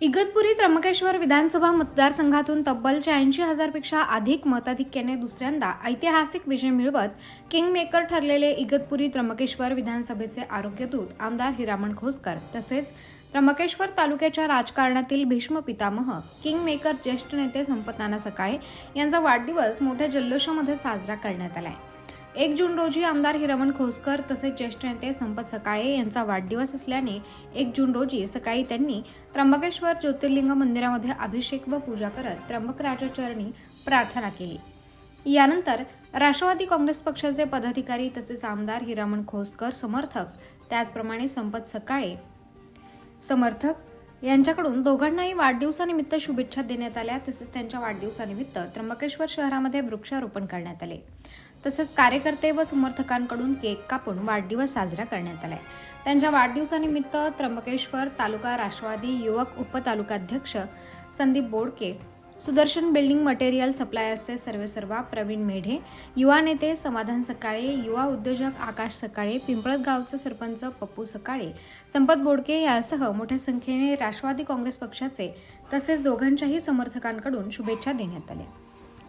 इगतपुरी त्र्यंबकेश्वर विधानसभा मतदारसंघातून तब्बल शहाऐंशी हजारपेक्षा अधिक मताधिक्याने दुसऱ्यांदा ऐतिहासिक विजय मिळवत किंगमेकर ठरलेले इगतपुरी त्र्यंबकेश्वर विधानसभेचे आरोग्यदूत आमदार हिरामण खोसकर तसेच त्र्यंबकेश्वर तालुक्याच्या राजकारणातील भीष्म पितामह किंगमेकर ज्येष्ठ नेते संपत नाना सकाळे यांचा वाढदिवस मोठ्या जल्लोषामध्ये साजरा करण्यात आला आहे एक जून रोजी आमदार हिरमण खोसकर तसेच ज्येष्ठ नेते संपत सकाळे यांचा वाढदिवस असल्याने एक जून रोजी सकाळी त्यांनी त्र्यंबकेश्वर ज्योतिर्लिंग मंदिरामध्ये अभिषेक व पूजा करत त्र्यंबकराजा चरणी प्रार्थना केली. यानंतर राष्ट्रवादी काँग्रेस पक्षाचे पदाधिकारी तसेच आमदार हिरामण खोसकर समर्थक त्याचप्रमाणे संपत सकाळे समर्थक यांच्याकडून दोघांनाही वाढदिवसानिमित्त शुभेच्छा देण्यात आल्या. तसेच त्यांच्या वाढदिवसानिमित्त त्र्यंबकेश्वर शहरामध्ये वृक्षारोपण करण्यात आले. तसेच कार्यकर्ते व समर्थकांकडून केक कापून वाढदिवस साजरा करण्यात आलाय. त्यांच्या वाढदिवसानिमित्त त्र्यंबकेश्वर तालुका राष्ट्रवादी युवक उपतालुकाध्यक्ष संदीप बोडके सुदर्शन बिल्डिंग मटेरियल सप्लायर्सचे सर्वेसर्वा प्रवीण मेढे युवा नेते समाधान सकाळे युवा उद्योजक आकाश सकाळे पिंपळत गावचे सरपंच पप्पू सकाळे संपत बोडके यासह मोठ्या संख्येने राष्ट्रवादी काँग्रेस पक्षाचे तसेच दोघांच्याही समर्थकांकडून शुभेच्छा देण्यात आल्या.